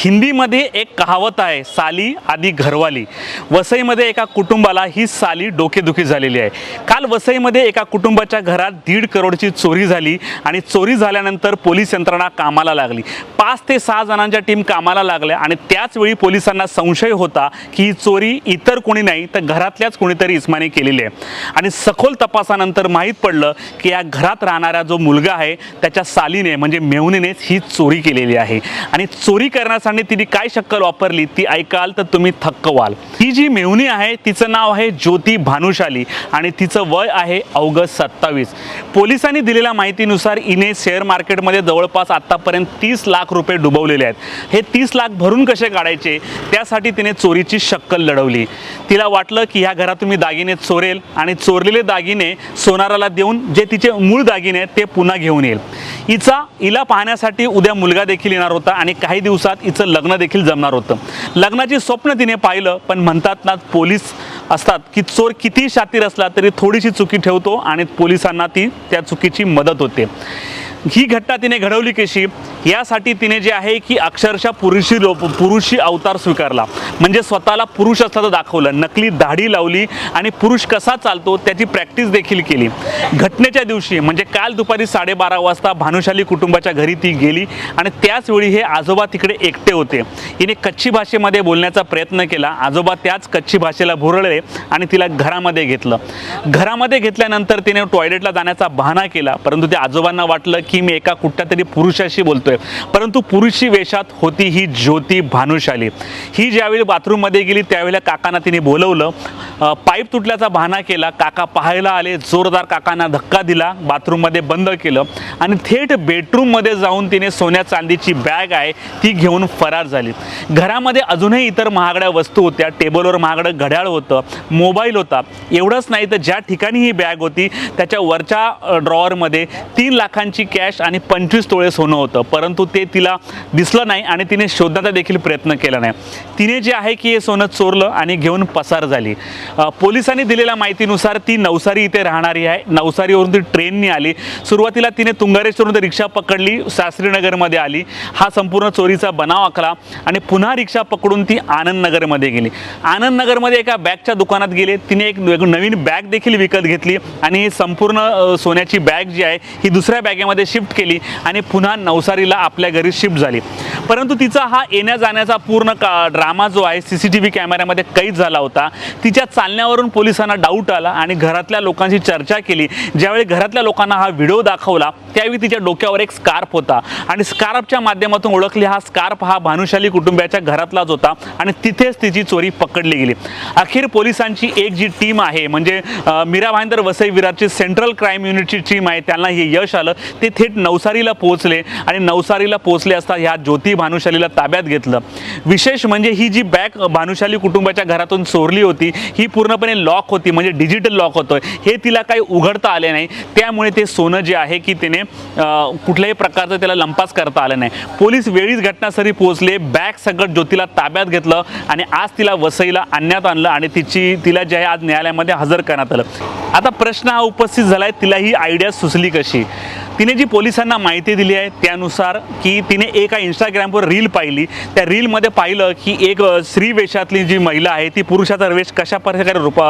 हिंदीमध्ये एक कहावत आहे साली आधी घरवाली. वसईमध्ये एका कुटुंबाला ही साली डोकेदुखी झालेली आहे. काल वसईमध्ये एका कुटुंबाच्या घरात दीड करोडची चोरी झाली आणि चोरी झाल्यानंतर पोलीस यंत्रणा कामाला लागली. पाच ते सहा जणांच्या टीम कामाला लागल्या आणि त्याचवेळी पोलिसांना संशय होता की ही चोरी इतर कोणी नाही तर घरातल्याच कोणीतरी इस्माने केलेली आहे. आणि सखोल तपासानंतर माहीत पडलं की या घरात राहणारा जो मुलगा आहे त्याच्या सालीने म्हणजे मेहुनीनेच ही चोरी केलेली आहे. आणि चोरी करण्यासाठी माणसाने तिने काय शक्कल वापरली ती ऐकाल तर तुम्ही थक्क व्हाल. ही जी मेहुणी आहे तिचं नाव आहे ज्योती भानुशाली आणि तिचं वय आहे अवघ सत्तावीस. पोलिसांनी दिलेल्या माहितीनुसार इने शेअर मार्केटमध्ये जवळपास आत्तापर्यंत तीस लाख रुपये डुबवलेले आहेत. हे तीस लाख भरून कसे काढायचे? त्यासाठी तिने चोरीची शक्कल लढवली. तिला वाटलं की ह्या घरातून मी दागिने चोरेल आणि चोरलेले दागिने सोनाराला देऊन जे तिचे मूळ दागिने आहेत ते पुन्हा घेऊन येईल. हिचा हिला पाहण्यासाठी उद्या मुलगा देखील येणार होता आणि काही दिवसात हिचं लग्न देखील जमणार होतं. लग्नाची स्वप्न तिने पाहिलं पण म्हणतात ना पोलीस असतात की चोर किती शातीर असला तरी थोडीशी चुकी ठेवतो आणि पोलिसांना ती त्या चुकीची मदत होते. ही घटना तिने घडवली कशी? यासाठी तिने जे आहे की अक्षरशः पुरुषी लो पुरुषी अवतार स्वीकारला. म्हणजे स्वतःला पुरुष असल्याचं दाखवलं. नकली दाढी लावली आणि पुरुष कसा चालतो त्याची प्रॅक्टिस देखील केली. घटनेच्या दिवशी म्हणजे काल दुपारी साडेबारा वाजता भानुशाली कुटुंबाच्या घरी ती गेली आणि त्याचवेळी हे आजोबा तिकडे एकटे होते. हिने कच्ची भाषेमध्ये बोलण्याचा प्रयत्न केला. आजोबा त्याच कच्ची भाषेला भुरळले आणि तिला घरामध्ये घेतलं. घरामध्ये घेतल्यानंतर तिने टॉयलेटला जाण्याचा बहाणा केला. परंतु त्या आजोबांना वाटलं की मी एका कुठल्या तरी पुरुषाशी बोलतोय. परंतु पुरुषी वेशात होती ही ज्योती भानुशाली. ही ज्यावेळी बाथरूममध्ये गेली त्यावेळेला काकांना तिने बोलवलं पाईप तुटल्याचा बहाणा केला काका पाहायला आले जोरदार काकांना धक्का दिला बाथरूममध्ये बंद केलं आणि थेट बेडरूममध्ये जाऊन तिने सोन्या चांदीची बॅग आहे ती घेऊन फरार झाली. घरामध्ये अजूनही इतर महागड्या वस्तू होत्या टेबलवर महागडं घड्याळ होतं मोबाईल होता. एवढंच नाही तर ज्या ठिकाणी ही बॅग होती त्याच्या वरच्या ड्रॉवरमध्ये तीन लाखांची कॅश आणि पंचवीस तोळे सोनं होतं. परंतु ते तिला दिसलं नाही आणि तिने शोधण्याचा देखील प्रयत्न केला नाही. तिने जे आहे की हे सोनं चोरलं आणि घेऊन पसार झाली. पोलिसांनी दिलेल्या माहितीनुसार ती नवसारी इथे राहणारी आहे. नवसारीवरून ती ट्रेननी आली. सुरुवातीला तिने तुंगारेश्वरून रिक्षा पकडली. शास्त्रीनगरमध्ये आली. हा संपूर्ण चोरीचा बनाव आखला आणि पुन्हा रिक्षा पकडून ती आनंदनगरमध्ये गेली. आनंदनगरमध्ये एका बॅगच्या दुकानात गेले. तिने एक नवीन बॅग देखील विकत घेतली आणि ही संपूर्ण सोन्याची बॅग जी आहे ही दुसऱ्या बॅगेमध्ये शिफ्ट केली आणि पुन्हा नवसारी तिला आपल्या घरी शिफ्ट झाली. परंतु तिचा हा येण्या जाण्याचा पूर्ण का ड्रामा जो आहे सी सी टी व्ही कॅमेऱ्यामध्ये कैद झाला होता. तिच्या चालण्यावरून पोलिसांना डाऊट आला आणि घरातल्या लोकांशी चर्चा केली. ज्यावेळी घरातल्या लोकांना हा व्हिडिओ दाखवला त्यावेळी तिच्या डोक्यावर एक स्कार्फ होता. आणि स्कार्फच्या माध्यमातून ओळखली हा स्कार्फ हा भानुशाली कुटुंबाच्या घरातलाच होता आणि तिथेच तिची चोरी पकडली गेली. अखेर पोलिसांची एक जी टीम आहे म्हणजे मीरा भाईंदर वसई विरारची सेंट्रल क्राईम युनिटची टीम आहे त्यांना हे यश आलं. ते थेट नवसारीला पोहोचले आणि नवसारीला पोहोचले असता ह्या ज्योती भानुशालीला ताब्यात घेतलं. विशेष म्हणजे ही जी बॅग भानुशाली कुटुंबाच्या घरातून चोरली होती ही पूर्णपणे लॉक होती म्हणजे डिजिटल लॉक होतं हे तिला काही उघडता आले नाही. त्यामुळे ते सोनं जे आहे की तिने कुठल्याही प्रकारचं त्याला लंपास करता आलं नाही. पोलीस वेळीच घटनास्थळी पोहोचले बॅग सगळं ज्योतीला ताब्यात घेतलं आणि आज तिला वसईला आणण्यात आणलं आणि तिची तिला जे आहे आज न्यायालयामध्ये हजर करण्यात आलं. आता प्रश्न हा उपस्थित झाला आहे तिला ही आयडिया सुचली कशी? तिने जी पोलिसांना माहिती दिली आहे त्यानुसार की तिने एका इंस्टाग्रामवर रील पाहिली. त्या रीलमध्ये पाहिलं की एक स्त्री वेशातली जी महिला आहे ती पुरुषाचा वेश कशा प्रकारे रूप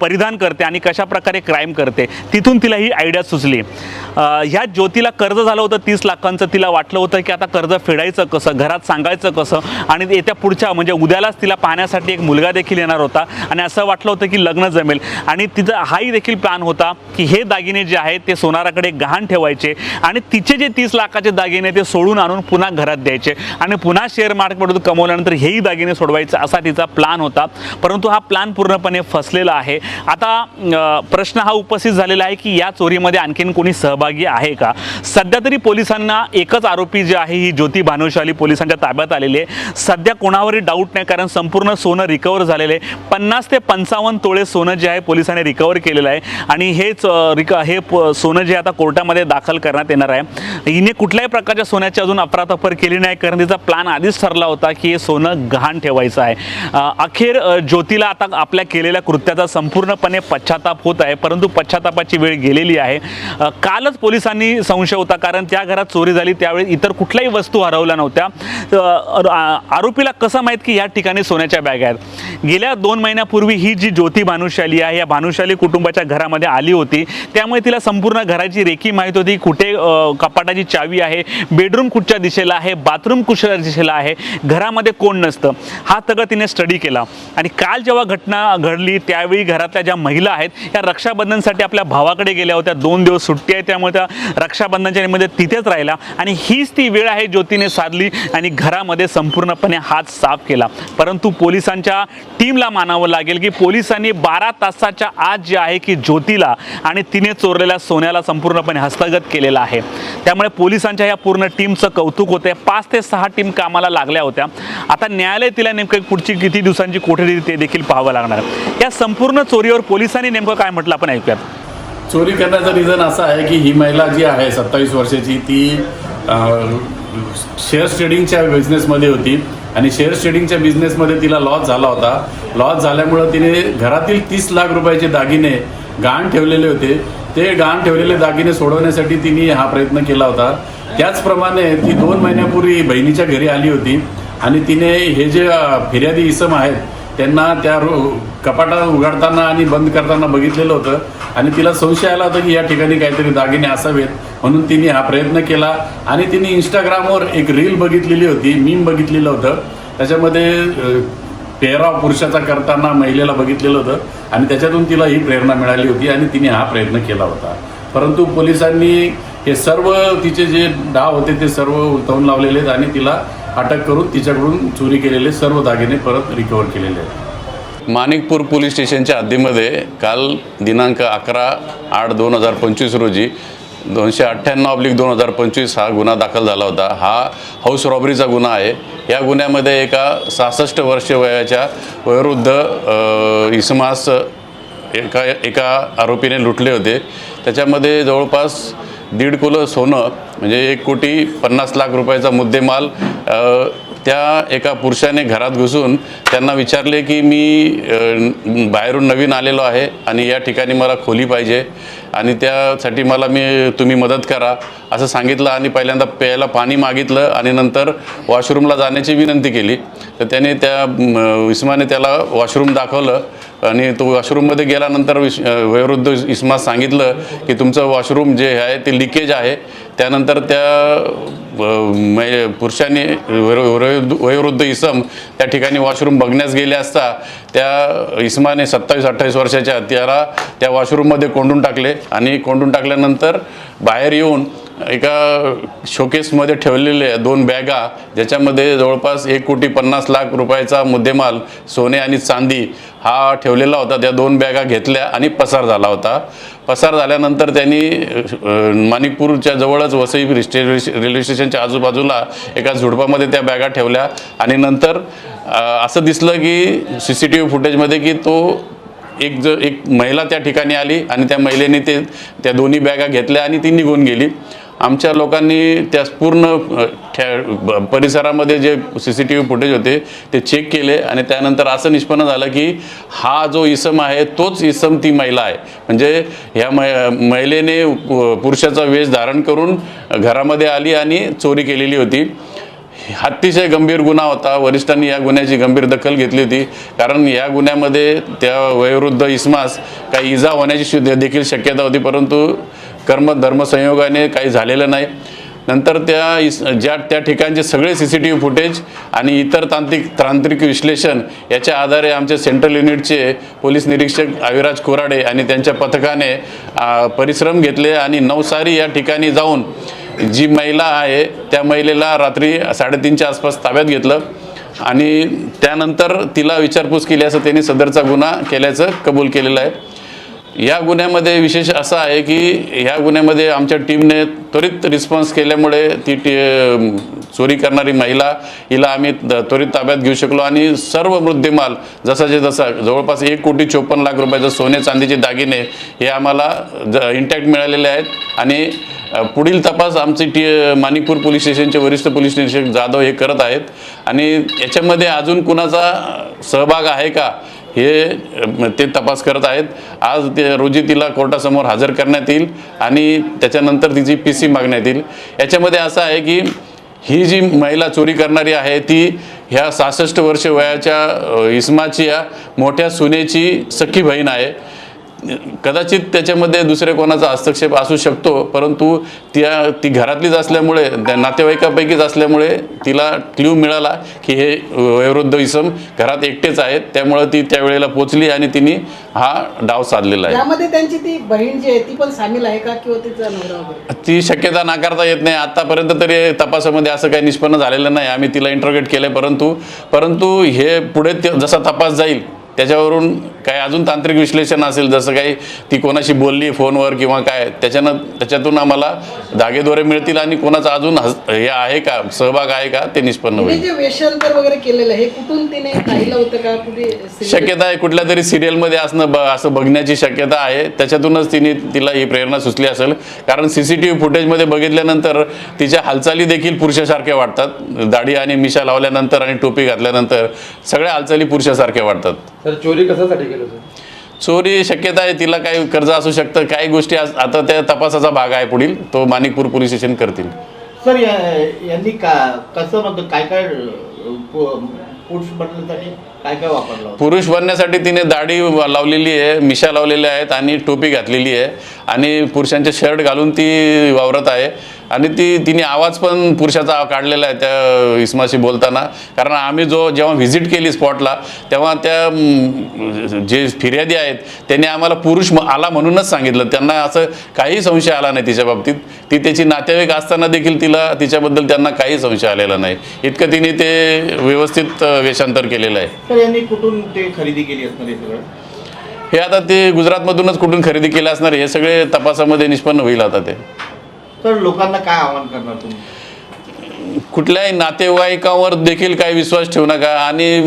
परिधान करते आणि कशा प्रकारे क्राईम करते तिथून तिला ही आयडिया सुचली. ह्या ज्योतीला कर्ज झालं होतं तीस लाखांचं. तिला वाटलं होतं की आता कर्ज फेडायचं कसं घरात सांगायचं कसं आणि येत्या पुढच्या म्हणजे उद्यालाच तिला पाहण्यासाठी एक मुलगा देखील येणार होता आणि असं वाटलं होतं की लग्न जमेल. आणि तिचा हाही देखील प्लॅन होता की हे दागिने जे आहेत ते सोनाराकडे गहाण ठेवायचे आणि तिचे जे तीस लाखाचे दागिने ते सोडून आणून पुन्हा घरात द्यायचे. आणि पुन्हा शेअर मार्केटमधून कमवल्यानंतर हेही दागिने सोडवायचे असा तिचा प्लॅन होता. परंतु हा प्लॅन पूर्णपणे फसलेला आहे. आता प्रश्न हा उपस्थित झालेला आहे की या चोरीमध्ये आणखीन कोणी सहभागी आहे का? सध्या तरी पोलिसांना एकच आरोपी जे आहे ही ज्योती भानुशाली पोलिसांच्या ताब्यात आलेली आहे. सध्या कोणावरही डाऊट नाही कारण संपूर्ण सोनं रिकवर झालेले पन्नास ते पंचावन्न तोळे सोनं जे आहे पोलिसांनी रिकवर केलेलं आहे. आणि हेच रिक हे सोनं जे आता कोर्टामध्ये दाखल दाखल करण्यात येणार आहे. हिने कुठल्याही प्रकारच्या सोन्याची अजून अफरातफर केली नाही कारण तिचा प्लॅन आधीच ठरला होता की हे सोनं गहाण ठेवायचं आहे. अखेर ज्योतीला आता आपल्या केलेल्या कृत्याचा संपूर्णपणे पश्चाताप होत आहे परंतु पश्चातापाची वेळ गेलेली आहे. कालच पोलिसांनी संशय होता कारण त्या घरात चोरी झाली त्यावेळी इतर कुठल्याही वस्तू हरवल्या नव्हत्या. आरोपीला कसं माहीत की या ठिकाणी सोन्याच्या बॅग आहेत? गेल्या दोन महिन्यापूर्वी ही जी ज्योती भानुशाली आहे या भानुशाली कुटुंबाच्या घरामध्ये आली होती त्यामुळे तिला संपूर्ण घराची रेखी माहीत होती कुठे कपाटाची चावी आहे बेडरूम कुठच्या दिशेला आहे बाथरूम कुठच्या दिशेला आहे घरामध्ये कोण नसतं हा सगळं तिने स्टडी केला. आणि काल जेव्हा घटना घडली त्यावेळी घरातल्या ज्या महिला आहेत या रक्षाबंधनसाठी आपल्या भावाकडे गेल्या होत्या. दोन दिवस सुट्टी आहे त्यामुळे त्या रक्षाबंधनच्या निमध्ये तिथेच राहिला आणि हीच ती वेळ आहे ज्योतीने साधली आणि घरामध्ये संपूर्णपणे हात साफ केला. परंतु पोलिसांच्या टीमला मानावं लागेल की पोलिसांनी बारा तासाच्या आत जे आहे की ज्योतीला आणि तिने चोरलेल्या सोन्याला संपूर्णपणे हस्तगत केलेला आहे. त्यामुळे पोलिसांच्या या पूर्ण टीमचं कौतुक होते पाच ते सहा टीम कामाला लागल्या होत्या. आता न्यायालय तिला नेमकं पुढची किती दिवसांची कोठडी ते देखील पाहावं लागणार या संपूर्ण चोरीवर पोलिसांनी नेमकं काय म्हटलं आपण ऐकूयात. चोरी करण्याचा रिझन असं आहे की ही महिला जी आहे सत्तावीस वर्षाची ती शेअर्स शेअर ट्रेडिंगच्या बिझनेसमध्ये होती आणि शेअर ट्रेडिंगच्या बिझनेसमध्ये तिला लॉस झाला होता. लॉस झाल्यामुळं तिने घरातील तीस लाख रुपयाचे दागिने गहाण ठेवलेले होते. ते गहाण ठेवलेले दागिने सोडवण्यासाठी तिने हा प्रयत्न केला होता. त्याचप्रमाणे ती दोन महिन्यापूर्वी बहिणीच्या घरी आली होती आणि तिने हे जे फिर्यादी इसम आहेत त्यांना त्या रो कपाटा उघडताना आणि बंद करताना बघितलेलं होतं आणि तिला संशय आला होता की या ठिकाणी काहीतरी दागिने असावेत. म्हणून तिने हा प्रयत्न केला आणि तिने इंस्टाग्रामवर एक रील बघितलेली होती मीम बघितलेलं होतं. त्याच्यामध्ये पेहराव पुरुषाचा करताना महिलेला बघितलेलं होतं आणि त्याच्यातून तिला ही प्रेरणा मिळाली होती आणि तिने हा प्रयत्न केला होता. परंतु पोलिसांनी हे सर्व तिचे जे डाव होते ते सर्व उलथवून लावलेले आहेत आणि तिला अटक करून तिच्याकडून चोरी केलेले सर्व दागिने परत रिकवर केलेले आहेत. माणिकपूर पोलीस स्टेशनच्या हद्दीमध्ये काल दिनांक अकरा आठ दोन हजार पंचवीस रोजी दोनशे अठ्ठ्याण्णव ऑब्लिक दोन हजार पंचवीस हा गुन्हा दाखल झाला होता. हा हाऊस रॉबरीचा गुन्हा आहे. या गुन्ह्यामध्ये एका सहासष्ट वर्ष वयाच्या वयोवृद्ध इसमास एका एका आरोपीने लुटले होते. त्याच्यामध्ये जवळपास दीड किलो सोनं म्हणजे एक कोटी पन्नास लाख रुपयाचा मुद्देमाल त्या एका पुरुषाने घरात घुसून त्यांना विचारले की मी बाहेरून नवीन आलेलो आहे आणि या ठिकाणी मला खोली पाहिजे. आणि त्यासाठी मला मी तुम्ही मदत करा असं सांगितलं आणि पहिल्यांदा प्यायला पाणी मागितलं आणि नंतर वॉशरूमला जाण्याची विनंती केली. तर त्याने त्या इस्माने त्याला वॉशरूम दाखवलं आणि तो वॉशरूममध्ये गेल्यानंतर विश वयोवृद्ध इस्मात सांगितलं की तुमचं वॉशरूम जे आहे ते लिकेज आहे. त्यानंतर त्या पुरुषाने वयो- वयोवृद्ध इसम त्या ठिकाणी वॉशरूम बघण्यास गेले असता त्या इसमाने सत्तावीस अठ्ठावीस वर्षाच्या त्याला त्या वॉशरूममध्ये कोंडून टाकले आणि कोंडून टाकल्यानंतर बाहेर येऊन एका शोकेसमध्ये ठेवलेले दोन बॅगा ज्याच्यामध्ये जवळपास एक कोटी पन्नास लाख रुपयाचा मुद्देमाल सोने आणि चांदी हा ठेवलेला होता. त्या दोन बॅगा घेतल्या आणि पसार झाला होता. पसार झाल्यानंतर त्यांनी माणिकपूरच्या जवळच वसई रिस्टे रेल्वे स्टेशनच्या आजूबाजूला एका झुडपामध्ये त्या बॅगा ठेवल्या. आणि नंतर असं दिसलं की सी सी टी व्ही फुटेजमध्ये की तो एक ज एक महिला त्या ठिकाणी आली आणि त्या महिलेने ते त्या दोन्ही बॅगा घेतल्या आणि ती निघून गेली. आमच्या लोकांनी त्या पूर्ण ठ्या- परिसरामध्ये जे C C T V footage होते ते चेक केले आणि त्यानंतर असं निष्पन्न झालं की हा जो इसम आहे तोच इसम ती महिला आहे. म्हणजे ह्या मै महिलेने पु- पुरुषाचा वेश धारण करून घरामध्ये आली आणि चोरी केलेली होती. अतिशय गंभीर गुन्हा होता. वरिष्ठांनी या गुन्ह्याची गंभीर दखल घेतली होती. कारण या गुन्ह्यामध्ये त्या वयोवृद्ध इस्मास काही इजा होण्याची देखील शक्यता होती. परंतु कर्म धर्मसंयोगाने काही झालेलं नाही. नंतर त्या इस ज्या त्या ठिकाणचे सगळे C C T V footage आणि इतर तांत्रिक तांत्रिक विश्लेषण याच्या आधारे आमचे सेंट्रल युनिटचे पोलीस निरीक्षक अविराज कोराडे आणि त्यांच्या पथकाने परिश्रम घेतले आणि नवसारी या ठिकाणी जाऊन जी महिला आहे त्या महिलेला रात्री साडेतीनच्या आसपास ताब्यात घेतलं आणि त्यानंतर तिला विचारपूस केली असं त्यांनी सदरचा गुन्हा केल्याचं कबूल केलेलं आहे. या गुन्ह्यामध्ये विशेष असं आहे की ह्या गुन्ह्यामध्ये आमच्या टीमने त्वरित रिस्पॉन्स केल्यामुळे ती टी चोरी करणारी महिला हिला आम्ही त्वरित ताब्यात घेऊ शकलो आणि सर्व मुद्देमाल जसाचे जसा जवळपास एक कोटी चोपन्न लाख रुपयाचं सोने चांदीचे दागिने हे आम्हाला इंटॅक्ट मिळालेले आहेत. आणि पुढील तपास आमचे टी माणिकपूर पोलीस स्टेशनचे वरिष्ठ पोलीस निरीक्षक जाधव हे करत आहेत. आणि याच्यामध्ये अजून कुणाचा सहभाग आहे का? हे ते तपास करत आहेत. आज ते रोजी तिला कोर्टासमोर हजर करण्यात येईल आणि त्याच्यानंतर तिची पी सी मागण्यात येईल. याच्यामध्ये असं आहे की ही जी महिला चोरी करणारी आहे ती ह्या सहासष्ट वर्ष वयाच्या इस्माची या मोठ्या सुनेची सख्खी बहीण आहे. कदाचित त्याच्यामध्ये दुसरे कोणाचा हस्तक्षेप असू शकतो परंतु त्या ती घरातलीच असल्यामुळे त्या नातेवाईकापैकीच असल्यामुळे तिला क्ल्यू मिळाला की हे वयोवृद्ध इसम घरात एकटेच आहेत त्यामुळं ती त्यावेळेला पोचली आणि तिने हा डाव साधलेला आहे. यामध्ये त्यांची ती बहीण जी आहे ती पण सामील आहे का किंवा तिचा नवरा वगैरे? ती शक्यता नाकारता येत नाही. आतापर्यंत तरी तपासामध्ये असं काही निष्पन्न झालेलं नाही. आम्ही तिला इंटरोगेट केलं परंतु परंतु हे पुढे ते- जसा तपास जाईल त्याच्यावरून काही अजून तांत्रिक विश्लेषण असेल जसं काही ती कोणाशी बोलली फोनवर किंवा काय त्याच्यानं त्याच्यातून आम्हाला धागेदोरे मिळतील आणि कोणाचा अजून हे आहे का सहभाग आहे का ते निष्पन्न होईल. हे शक्यता आहे कुठल्या तरी सिरियलमध्ये असणं ब असं बघण्याची शक्यता आहे. त्याच्यातूनच तिने तिला ही प्रेरणा सुचली असेल. कारण सी सी टी व्ही फुटेजमध्ये बघितल्यानंतर तिच्या हालचाली देखील पुरुषासारख्या वाटतात. दाढी आणि मिशा लावल्यानंतर आणि टोपी घातल्यानंतर सगळ्या हालचाली पुरुषासारख्या वाटतात. तर चोरी कशासाठी केलं होतं? चोरी शक्यता आहे तिला काही कर्ज असू शकतं. काही गोष्टी आज- आता त्या तपासाचा भाग आहे पुढील. तो माणिकपूर पोलीस स्टेशन करतील. सर या- यांनी का कसं म्हणतो काय काय अं, पु- काय काय वापरलं पुरुष बनण्यासाठी तिने दाढी लावलेली आहे मिशा लावलेल्या आहेत आणि टोपी घातलेली आहे. आणि पुरुषांचे शर्ट घालून ती वावरत आहे. आणि ती तिने आवाज पण पुरुषाचा काढलेला आहे त्या इस्माशी बोलताना. कारण आम्ही जो जेव्हा व्हिजिट केली स्पॉटला तेव्हा त्या जे फिर्यादी आहेत त्यांनी आम्हाला पुरुष आला म्हणूनच सांगितलं. त्यांना असं काही संशय आला नाही तिच्या बाबतीत. ती त्याची नातेवाईक असताना देखील तिला तिच्याबद्दल त्यांना काही संशय आलेला नाही. इतकं तिने ते व्यवस्थित वेषांतर केलेलं आहे. सर यांनी कुठून ते खरेदी केली असणार हे सगळं? हे आता ते गुजरातमधूनच कुठून खरेदी केले असणार हे सगळे तपासामध्ये निष्पन्न होईल आता ते. तर लोकांना काय आव्हान करणार तुम्ही? कुठल्याही नातेवाईकांवर देखील काही विश्वास ठेवू नका. आणि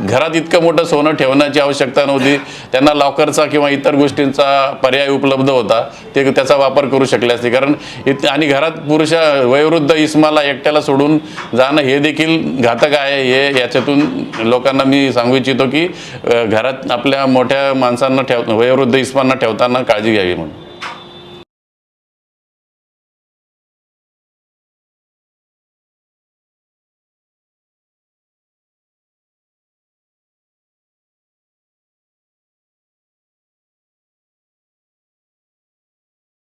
घरात इतकं मोठं सोनं ठेवण्याची आवश्यकता नव्हती. त्यांना लॉकरचा किंवा इतर गोष्टींचा पर्याय उपलब्ध होता. ते त्याचा वापर करू शकले असते. कारण इत आणि घरात पुरुषा वयोवृद्ध इस्माला एकट्याला सोडून जाणं हे देखील घातक आहे. हे याच्यातून लोकांना मी सांगू इच्छितो की घरात आपल्या मोठ्या माणसांना ठेव वयोवृद्ध इस्मांना ठेवताना काळजी घ्यावी म्हणून.